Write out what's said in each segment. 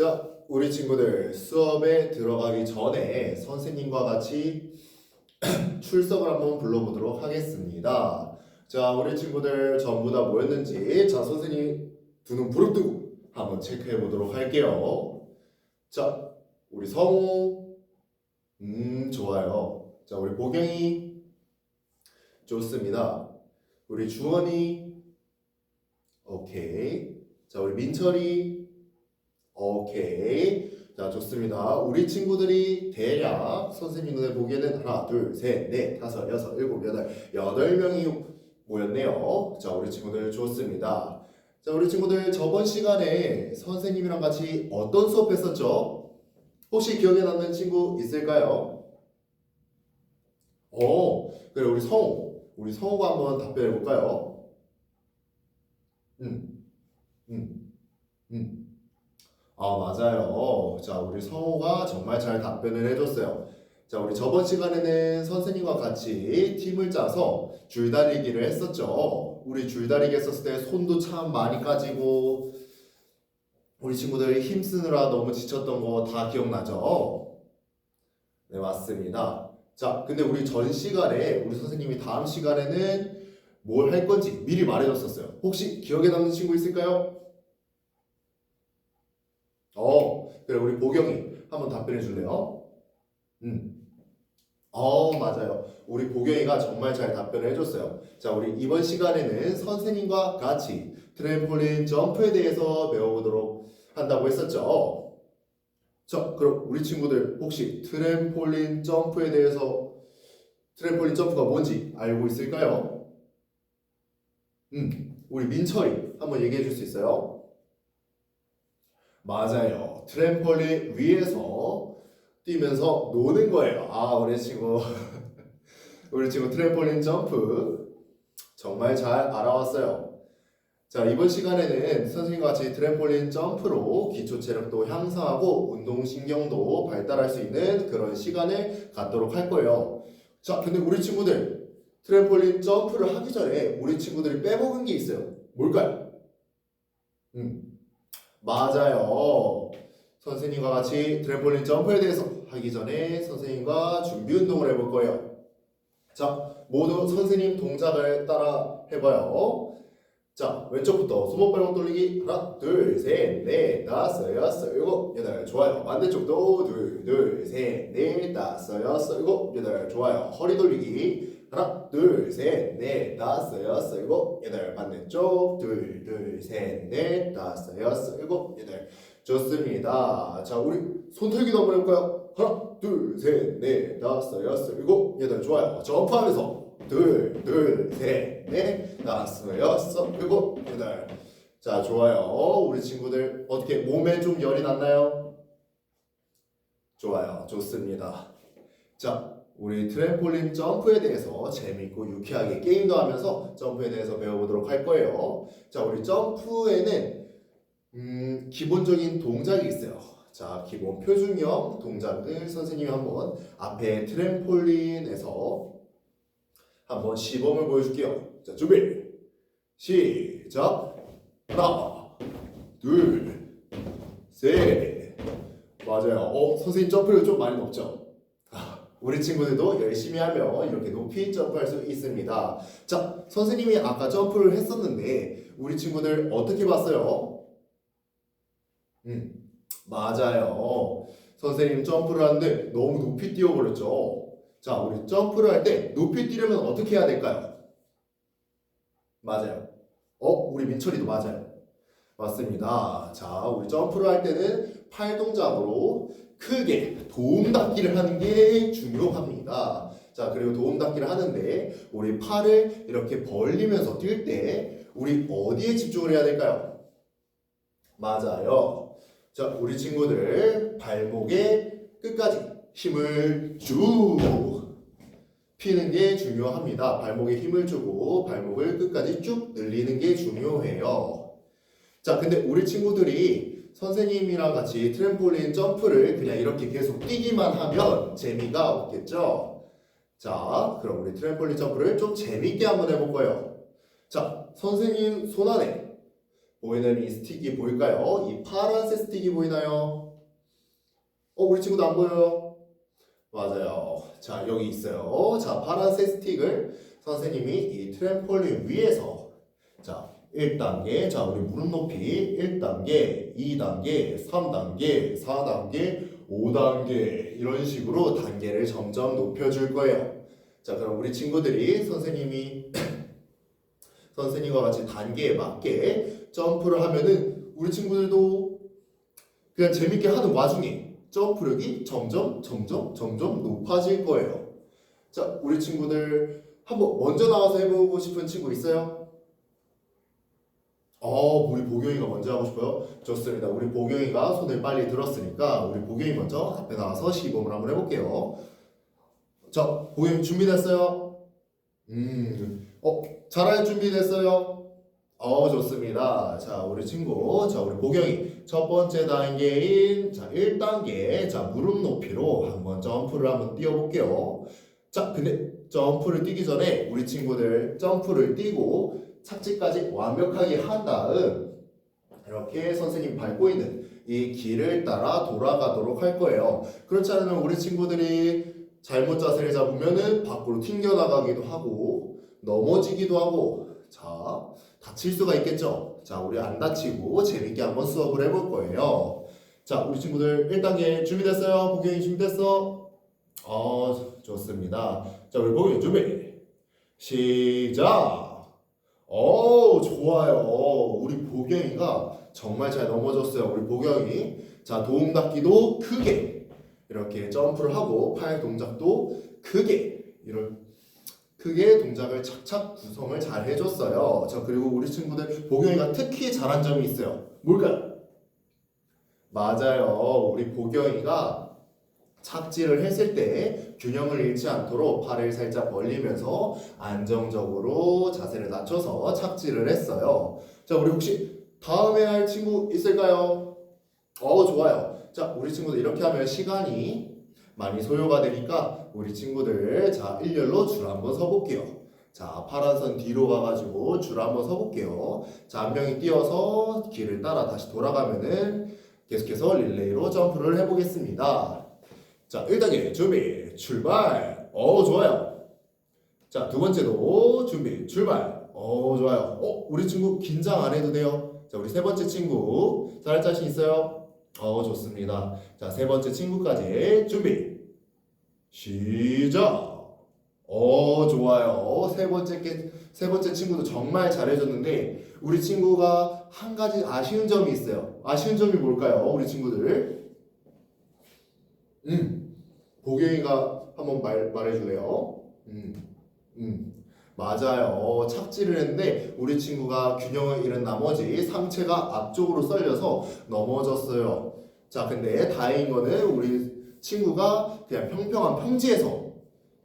자, 우리 친구들 수업에 들어가기 전에 선생님과 같이 출석을 한번 불러보도록 하겠습니다. 자, 우리 친구들 전부 다 모였는지 자, 선생님 두 눈 부릅뜨고 한번 체크해 보도록 할게요. 자, 우리 성우 음, 좋아요. 자, 우리 보경이 좋습니다. 우리 주원이 오케이. 자, 우리 민철이 오케이. 자, 좋습니다. 우리 친구들이 대략 선생님 눈에 보기에는 하나, 둘, 셋, 넷, 다섯, 여섯, 일곱, 여덟, 여덟 명이 모였네요. 자, 우리 친구들 좋습니다. 자, 우리 친구들 저번 시간에 선생님이랑 같이 어떤 수업 했었죠? 혹시 기억에 남는 친구 있을까요? 어, 그래, 우리 성우. 우리 성우가 한번 답변해 볼까요? 음, 음, 음. 아, 맞아요. 자, 우리 성우가 정말 잘 답변을 해줬어요. 자, 우리 저번 시간에는 선생님과 같이 팀을 짜서 줄다리기를 했었죠. 우리 줄다리기 했었을 때 손도 참 많이 까지고, 우리 친구들 힘쓰느라 너무 지쳤던 거 다 기억나죠? 네, 맞습니다. 자, 근데 우리 전 시간에, 우리 선생님이 다음 시간에는 뭘 할 건지 미리 말해줬었어요. 혹시 기억에 남는 친구 있을까요? 어, 그래 우리 보경이 한번 답변해 줄래요? 음. 어, 맞아요. 우리 보경이가 정말 잘 답변을 해줬어요. 자, 우리 이번 시간에는 선생님과 같이 트램폴린 점프에 대해서 배워보도록 한다고 했었죠. 자, 그럼 우리 친구들 혹시 트램폴린 점프에 대해서 트램폴린 점프가 뭔지 알고 있을까요? 음, 우리 민철이 한번 얘기해 줄 수 있어요? 맞아요. 트램폴린 위에서 뛰면서 노는 거예요. 아, 우리 친구. 우리 친구 트램폴린 점프 정말 잘 알아왔어요. 자, 이번 시간에는 선생님과 같이 트램폴린 점프로 기초 체력도 향상하고 운동신경도 발달할 수 있는 그런 시간을 갖도록 할 거예요. 자, 근데 우리 친구들 트램폴린 점프를 하기 전에 우리 친구들이 빼먹은 게 있어요. 뭘까요? 음, 맞아요. 선생님과 같이 트램폴린 점프에 대해서 하기 전에 선생님과 준비 운동을 해볼 거예요. 자, 모두 선생님 동작을 따라 해봐요. 자, 왼쪽부터 손목발목 돌리기 하나, 둘, 셋, 넷, 다섯, 여섯, 일곱, 여덟, 좋아요. 반대쪽도 둘, 둘, 셋, 넷, 다섯, 여섯, 일곱, 여덟, 좋아요. 허리 돌리기 하나, 둘, 셋, 넷, 다섯, 여섯, 일곱, 여덟, 반대쪽 둘, 둘, 셋, 넷, 다섯, 여섯, 일곱, 여덟. 좋습니다. 자, 우리 손털기도 한번 해볼까요? 하나, 둘, 셋, 넷, 다섯, 여섯, 일곱, 여덟, 좋아요. 점프하면서 둘, 둘, 셋, 넷, 다섯, 여섯, 일곱, 여덟. 자, 좋아요. 우리 친구들 어떻게 몸에 좀 열이 났나요? 좋아요. 좋습니다. 자, 우리 트램폴린 점프에 대해서 재밌고 유쾌하게 게임도 하면서 점프에 대해서 배워보도록 할 거예요. 자, 우리 점프에는 음, 기본적인 동작이 있어요. 자, 기본 표준형 동작을 선생님이 한번 앞에 트램폴린에서 한번 시범을 보여줄게요. 자, 준비. 시작. 하나, 둘, 셋. 맞아요. 어, 선생님 점프를 좀 많이 높죠? 아, 우리 친구들도 열심히 하면 이렇게 높이 점프할 수 있습니다. 자, 선생님이 아까 점프를 했었는데 우리 친구들 어떻게 봤어요? 음, 맞아요. 선생님 점프를 하는데 너무 높이 뛰어버렸죠. 자, 우리 점프를 할 때 높이 뛰려면 어떻게 해야 될까요? 맞아요. 어, 우리 민철이도 맞아요. 맞습니다. 자, 우리 점프를 할 때는 팔 동작으로 크게 도움 닫기를 하는 게 중요합니다. 자, 그리고 도움 닫기를 하는데 우리 팔을 이렇게 벌리면서 뛸 때 우리 어디에 집중을 해야 될까요? 맞아요. 자, 우리 친구들 발목에 끝까지 힘을 쭉 피는 게 중요합니다. 발목에 힘을 주고 발목을 끝까지 쭉 늘리는 게 중요해요. 자, 근데 우리 친구들이 선생님이랑 같이 트램폴린 점프를 그냥 이렇게 계속 뛰기만 하면 재미가 없겠죠? 자, 그럼 우리 트램폴린 점프를 좀 재밌게 한번 해볼 거예요. 자, 선생님 손 안에 보이는 이 스틱이 보일까요? 이 파란색 스틱이 보이나요? 어, 우리 친구도 안 보여요? 맞아요. 자, 여기 있어요. 자, 파란색 스틱을 선생님이 이 트램폴린 위에서 자, 1단계, 자, 우리 무릎 높이 1단계, 2단계, 3단계, 4단계, 5단계 이런 식으로 단계를 점점 높여줄 거예요. 자, 그럼 우리 친구들이 선생님이 선생님과 같이 단계에 맞게 점프를 하면은 우리 친구들도 그냥 재밌게 하는 와중에 점프력이 점점 점점 점점 높아질 거예요. 자, 우리 친구들 한번 먼저 나와서 해보고 싶은 친구 있어요? 어, 우리 보경이가 먼저 하고 싶어요? 좋습니다. 우리 보경이가 손을 빨리 들었으니까 우리 보경이 먼저 앞에 나와서 시범을 한번 해볼게요. 자, 보경이 준비됐어요? 음, 어, 잘할 준비됐어요? 어, 좋습니다. 자, 우리 친구, 자, 우리 보경이 첫 번째 단계인 자, 1단계, 자, 무릎 높이로 한번 점프를 한번 뛰어볼게요. 자, 근데 점프를 뛰기 전에 우리 친구들 점프를 뛰고 착지까지 완벽하게 한 다음 이렇게 선생님 밟고 있는 이 길을 따라 돌아가도록 할 거예요. 그렇지 않으면 우리 친구들이 잘못 자세를 잡으면은 밖으로 튕겨나가기도 하고 넘어지기도 하고 자 다칠 수가 있겠죠. 자 우리 안 다치고 재밌게 한번 수업을 해볼 거예요. 자 우리 친구들 1단계 준비됐어요? 보경이 준비됐어? 어 좋습니다. 자 우리 보경이 준비 시작. 오 좋아요. 우리 보경이가 정말 잘 넘어졌어요. 우리 보경이 자 도움 닫기도 크게 이렇게 점프를 하고 팔 동작도 크게 이런 크게 동작을 착착 구성을 잘 해줬어요. 자 그리고 우리 친구들 보경이가 특히 잘한 점이 있어요. 뭘까요? 맞아요. 우리 보경이가 착지를 했을 때 균형을 잃지 않도록 팔을 살짝 벌리면서 안정적으로 자세를 낮춰서 착지를 했어요. 자, 우리 혹시 다음에 할 친구 있을까요? 어, 좋아요. 자, 우리 친구들 이렇게 하면 시간이 많이 소요가 되니까 우리 친구들 자, 일렬로 줄 한번 서볼게요. 자, 파란 선 뒤로 가가지고 줄 한번 서볼게요. 자, 한 명이 뛰어서 길을 따라 다시 돌아가면은 계속해서 릴레이로 점프를 해보겠습니다. 자, 1단계 준비, 출발. 어, 좋아요. 자, 두 번째도 준비, 출발. 어, 좋아요. 어, 우리 친구 긴장 안 해도 돼요. 자, 우리 세 번째 친구 잘할 자신 있어요? 어, 좋습니다. 자, 세 번째 친구까지 준비, 시작. 어, 좋아요. 세 번째 게, 세 번째 친구도 정말 잘해줬는데 우리 친구가 한 가지 아쉬운 점이 있어요. 아쉬운 점이 뭘까요? 우리 친구들? 음, 보경이가 한번 말, 말해줄래요? 음, 음, 맞아요. 착지를 했는데 우리 친구가 균형을 잃은 나머지 상체가 앞쪽으로 썰려서 넘어졌어요. 자, 근데 다행인 거는 우리 친구가 그냥 평평한 평지에서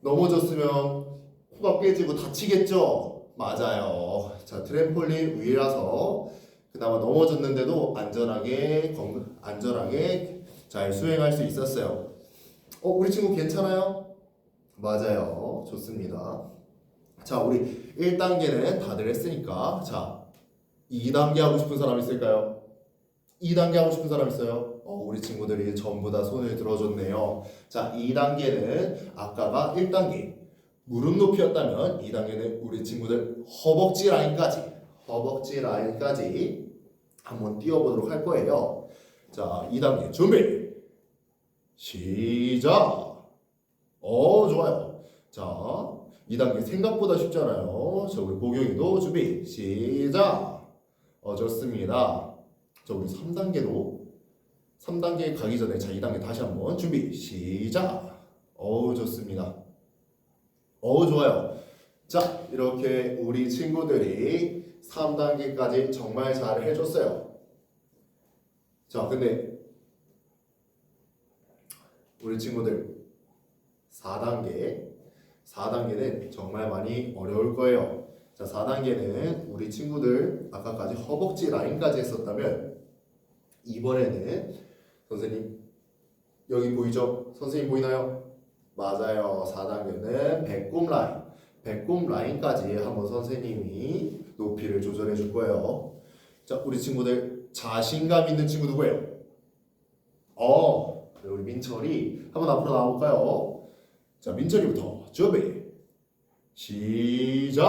넘어졌으면 코가 깨지고 다치겠죠? 맞아요. 자, 트램폴린 위라서 그나마 넘어졌는데도 안전하게 건강 안전하게 잘 수행할 수 있었어요. 어, 우리 친구 괜찮아요? 맞아요. 좋습니다. 자, 우리 1단계는 다들 했으니까 자, 2단계 하고 싶은 사람 있을까요? 2단계 하고 싶은 사람 있어요? 어, 우리 친구들이 전부 다 손을 들어줬네요. 자, 2단계는 아까가 1단계 무릎 높이였다면 2단계는 우리 친구들 허벅지 라인까지 허벅지 라인까지 한번 뛰어보도록 할 거예요. 자, 2단계 준비 시작. 어, 좋아요. 자, 2단계 생각보다 쉽잖아요. 자, 우리 보경이도 준비 시작. 어, 좋습니다. 자, 우리 3단계도 3단계 가기 전에 자, 2단계 다시 한번 준비 시작. 어우, 좋습니다. 어우, 좋아요. 자, 이렇게 우리 친구들이 3단계까지 정말 잘 해줬어요. 자, 근데 우리 친구들 4단계 4단계는 정말 많이 어려울 거예요. 자, 4단계는 우리 친구들 아까까지 허벅지 라인까지 했었다면 이번에는 선생님 여기 보이죠? 선생님 보이나요? 맞아요. 4단계는 배꼽 라인. 배꼽 라인까지 한번 선생님이 높이를 조절해 줄 거예요. 자, 우리 친구들 자신감 있는 친구 누구예요? 어, 민철이 한번 앞으로 나와볼까요? 자, 민철이부터 준비 시작.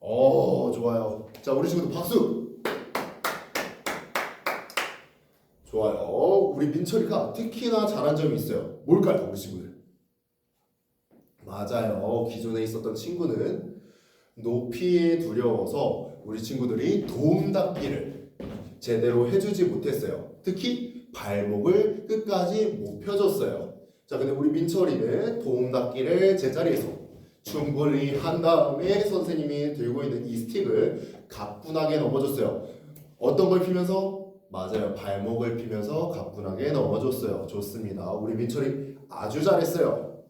어, 좋아요. 자, 우리 친구들 박수. 좋아요. 우리 민철이가 특히나 잘한 점이 있어요. 뭘까요, 우리 친구들? 맞아요. 기존에 있었던 친구는 높이에 두려워서 우리 친구들이 도움 닫기를 제대로 해주지 못했어요. 특히 발목을 끝까지 못 펴줬어요. 자, 근데 우리 민철이는 도움 닫기를 제자리에서 충분히 한 다음에 선생님이 들고 있는 이 스틱을 가뿐하게 넘어줬어요. 어떤 걸 피면서? 맞아요. 발목을 피면서 가뿐하게 넘어줬어요. 좋습니다. 우리 민철이 아주 잘했어요.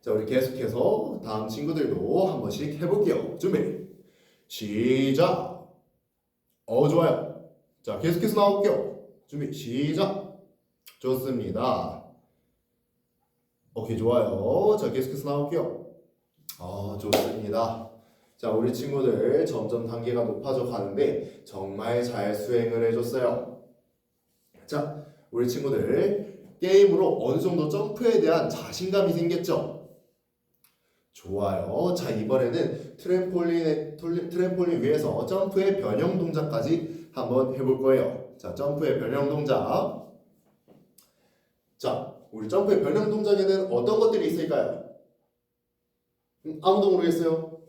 자, 우리 계속해서 다음 친구들도 한 번씩 해볼게요. 준비. 시작. 어, 좋아요. 자, 계속해서 나올게요. 준비. 시작. 좋습니다. 오케이, 좋아요. 자, 계속해서 나올게요. 어, 좋습니다. 자, 우리 친구들 점점 단계가 높아져 가는데 정말 잘 수행을 해줬어요. 자, 우리 친구들 게임으로 어느 정도 점프에 대한 자신감이 생겼죠? 좋아요. 자, 이번에는 트램폴린, 트램폴린 위에서 점프의 변형 동작까지 한번 해볼 거예요. 자, 점프의 변형 동작. 자, 우리 점프의 변형 동작에는 어떤 것들이 있을까요? 음, 아무도 모르겠어요?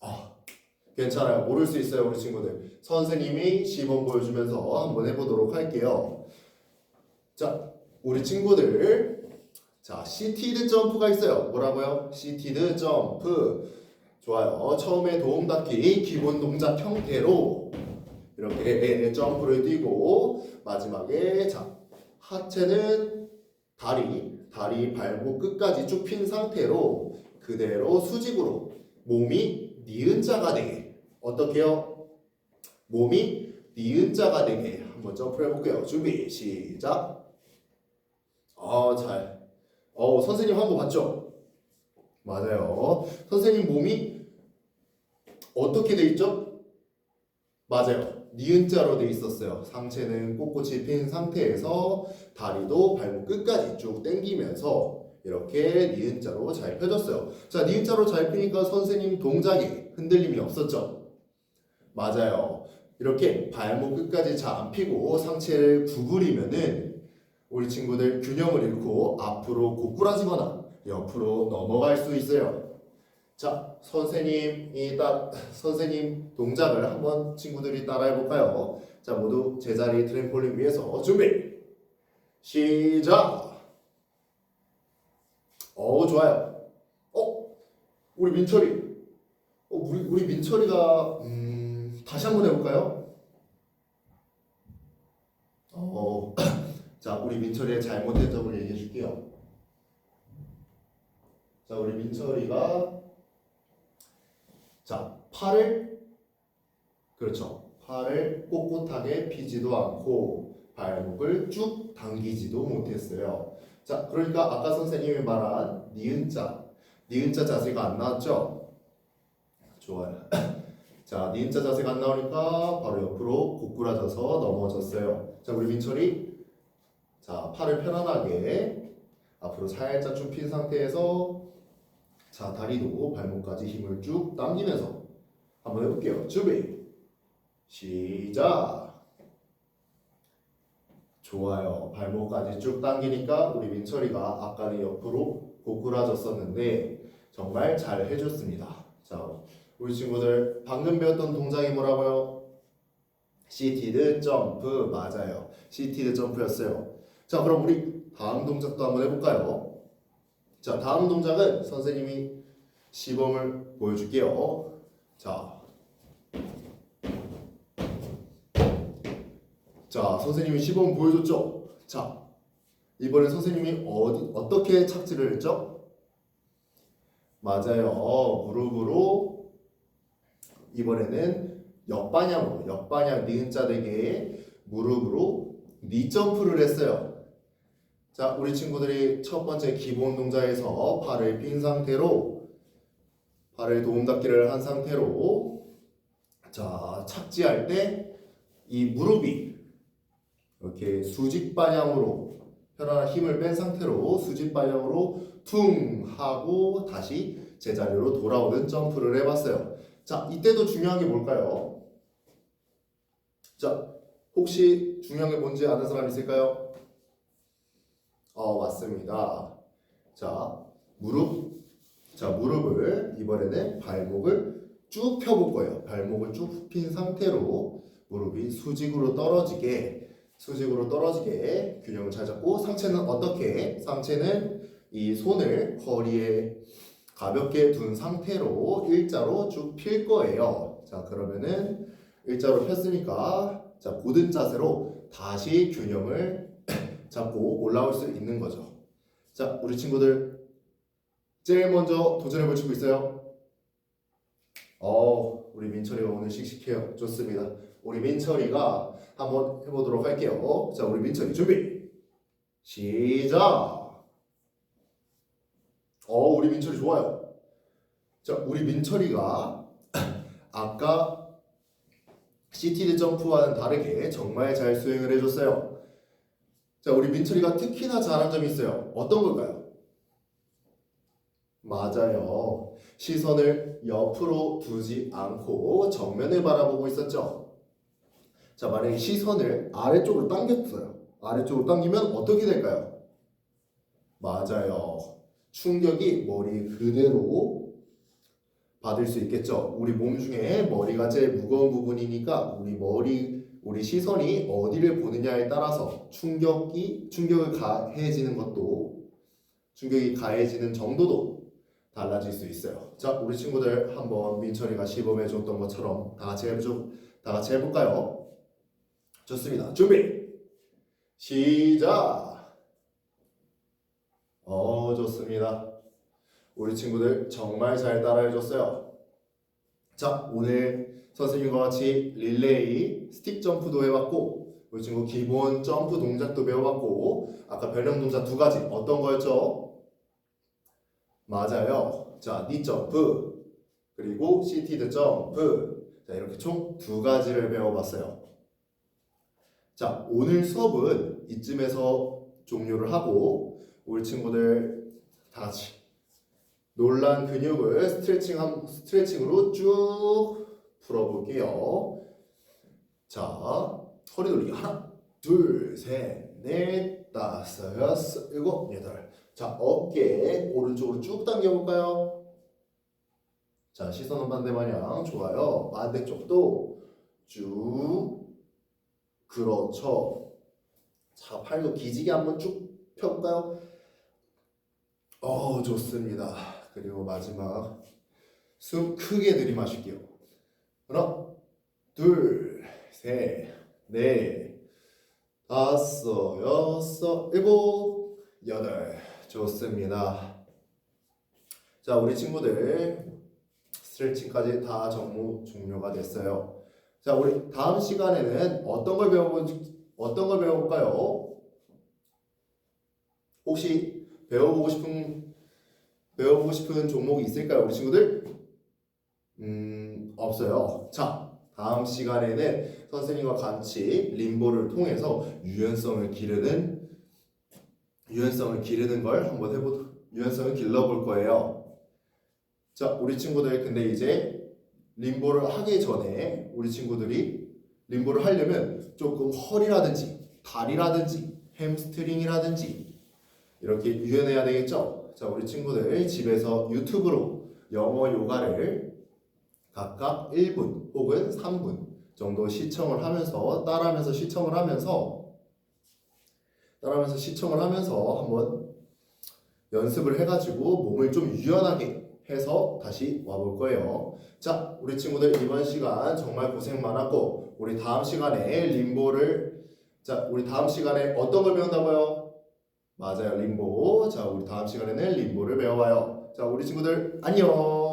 아, 괜찮아요. 모를 수 있어요, 우리 친구들. 선생님이 시범 보여주면서 한번 해보도록 할게요. 자, 우리 친구들. 자, 시티드 점프가 있어요. 뭐라고요? 시티드 점프. 좋아요. 처음에 도움 닫기 기본 동작 형태로 이렇게 점프를 뛰고 마지막에 자 하체는 다리 다리 발목 끝까지 쭉 핀 상태로 그대로 수직으로 몸이 니은 자가 되게 어떻게요? 몸이 니은 자가 되게 한번 점프를 해볼게요. 준비 시작. 어 잘. 어 선생님 한 거 봤죠? 맞아요. 선생님 몸이 어떻게 돼 있죠? 맞아요. 니은자로 돼 있었어요. 상체는 꼿꼿이 핀 상태에서 다리도 발목 끝까지 쭉 당기면서 이렇게 니은자로 잘 펴졌어요. 자, 니은자로 잘 펴니까 선생님 동작이 흔들림이 없었죠? 맞아요. 이렇게 발목 끝까지 잘 안 펴고 상체를 구부리면은 우리 친구들 균형을 잃고 앞으로 고꾸라지거나 옆으로 넘어갈 수 있어요. 자, 선생님 이 따 선생님 동작을 한번 친구들이 따라해 볼까요? 자, 모두 제자리 트램폴린 위에서 준비. 시작. 어, 좋아요. 어, 우리 민철이. 어, 우리 우리 민철이가 음, 다시 한번 해볼까요? 어, 자, 우리 민철이의 잘못된 점을 얘기해 줄게요. 자, 우리 민철이가 자, 팔을 그렇죠. 팔을 꼿꼿하게 피지도 않고 발목을 쭉 당기지도 못했어요. 자, 그러니까 아까 선생님이 말한 니은자, 니은자 자세가 안 나왔죠? 좋아요. 자, 니은자 자세가 안 나오니까 바로 옆으로 고꾸라져서 넘어졌어요. 자, 우리 민철이 자, 팔을 편안하게 앞으로 살짝 쭉 핀 상태에서 자, 다리도 발목까지 힘을 쭉 당기면서 한번 해볼게요. 준비. 시작. 좋아요. 발목까지 쭉 당기니까 우리 민철이가 아까는 옆으로 고꾸라졌었는데 정말 잘 해줬습니다. 자, 우리 친구들 방금 배웠던 동작이 뭐라고요? 시티드 점프 맞아요. 시티드 점프였어요. 자, 그럼 우리 다음 동작도 한번 해볼까요? 자, 다음 동작은 선생님이 시범을 보여줄게요. 자, 자, 선생님이 시범 보여줬죠? 자, 이번에 선생님이 어디 어떻게 착지를 했죠? 맞아요. 무릎으로 이번에는 역방향으로 역방향 니은자 되게 무릎으로 니 점프를 했어요. 자, 우리 친구들이 첫 번째 기본 동작에서 팔을 핀 상태로 팔을 도움 닫기를 한 상태로 자, 착지할 때 이 무릎이 이렇게 수직 방향으로 편안한 힘을 뺀 상태로 수직 방향으로 퉁 하고 다시 제자리로 돌아오는 점프를 해봤어요. 자, 이때도 중요한 게 뭘까요? 자, 혹시 중요한 게 뭔지 아는 사람 있을까요? 어, 맞습니다. 자, 무릎. 자, 무릎을 이번에는 발목을 쭉 펴볼 거예요. 발목을 쭉 핀 상태로 무릎이 수직으로 떨어지게 수직으로 떨어지게 균형을 잘 잡고 상체는 어떻게? 상체는 이 손을 허리에 가볍게 둔 상태로 일자로 쭉 필 거예요. 자, 그러면은 일자로 폈으니까 자, 고든 자세로 다시 균형을 잡고 올라올 수 있는 거죠. 자, 우리 친구들 제일 먼저 도전해 볼 친구 있어요? 어, 우리 민철이가 오늘 씩씩해요. 좋습니다. 우리 민철이가 한번 해보도록 할게요. 자, 우리 민철이 준비. 시작. 어, 우리 민철이 좋아요. 자, 우리 민철이가 아까 시티드 점프와는 다르게 정말 잘 수행을 해줬어요. 자, 우리 민철이가 특히나 잘한 점이 있어요. 어떤 걸까요? 맞아요. 시선을 옆으로 두지 않고 정면을 바라보고 있었죠. 자, 만약에 시선을 아래쪽으로 당겼어요. 아래쪽으로 당기면 어떻게 될까요? 맞아요. 충격이 머리 그대로 받을 수 있겠죠. 우리 몸 중에 머리가 제일 무거운 부분이니까 우리 머리, 우리 시선이 어디를 보느냐에 따라서 충격이 충격을 가해지는 것도 충격이 가해지는 정도도 달라질 수 있어요. 자, 우리 친구들 한번 민철이가 시범해 줬던 것처럼 다 같이 해보 다 같이 해볼까요? 좋습니다. 준비. 시작. 어, 좋습니다. 우리 친구들 정말 잘 따라해 줬어요. 자, 오늘 선생님과 같이 릴레이, 스틱 점프도 해봤고, 우리 친구 기본 점프 동작도 배워봤고, 아까 변형 동작 두 가지 어떤 거였죠? 맞아요. 자, 니 점프 그리고 시티드 점프. 자, 이렇게 총 두 가지를 배워봤어요. 자, 오늘 수업은 이쯤에서 종료를 하고 우리 친구들 다 같이 놀란 근육을 스트레칭 한 스트레칭으로 쭉 풀어볼게요. 자, 허리 돌리기 하나, 둘, 셋, 넷, 다섯, 여섯, 일곱, 여덟. 자, 어깨 오른쪽으로 쭉 당겨볼까요? 자, 시선은 반대 방향 좋아요. 반대쪽도 쭉 그렇죠. 자, 팔도 기지개 한번 쭉 펴볼까요? 어, 좋습니다. 그리고 마지막 숨 크게 들이마실게요. 하나, 둘, 셋, 넷, 다섯, 여섯, 일곱, 여덟. 좋습니다. 자, 우리 친구들 스트레칭까지 다 정무 종료가 됐어요. 자, 우리 다음 시간에는 어떤 걸 배워볼 어떤 걸 배워볼까요? 혹시 배워보고 싶은 배워보고 싶은 종목이 있을까요, 우리 친구들? 음, 없어요. 자, 다음 시간에는 선생님과 같이 림보를 통해서 유연성을 기르는 유연성을 기르는 걸 한번 해보 유연성을 길러볼 거예요. 자, 우리 친구들 근데 이제 림보를 하기 전에 우리 친구들이 림보를 하려면 조금 허리라든지 다리라든지 햄스트링이라든지 이렇게 유연해야 되겠죠? 자, 우리 친구들 집에서 유튜브로 영어 요가를 각각 1분 혹은 3분 정도 시청을 하면서 따라하면서 시청을 하면서 따라하면서 시청을 하면서 한번 연습을 해가지고 몸을 좀 유연하게 해서 다시 와볼 거예요. 자, 우리 친구들 이번 시간 정말 고생 많았고 우리 다음 시간에 림보를 자, 우리 다음 시간에 어떤 걸 배운다고요? 맞아요, 림보. 자, 우리 다음 시간에는 림보를 배워봐요. 자, 우리 친구들 안녕.